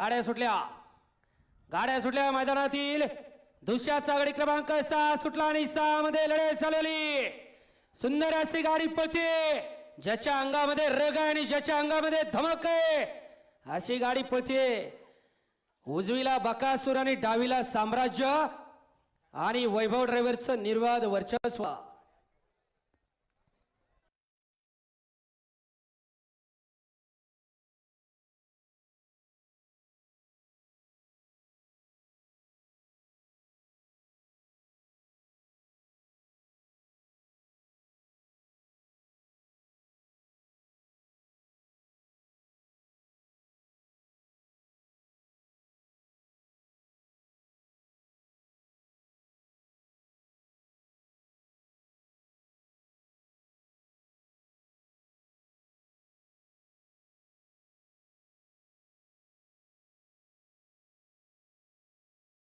गाड्या सुटल्या. गाड्या सुटल्या मैदानातील. दुसऱ्या चागडी क्रमांक सहा सुटला आणि सहा मध्ये लढाई चालली सुंदर अशी गाडी पळते. ज्याच्या अंगामध्ये रग आहे आणि ज्याच्या अंगामध्ये धमक आहे अशी गाडी पळते. उजवीला बकासूर आणि डावीला साम्राज्य आणि वैभव ड्रायव्हरचं निर्वाद वर्चस्व.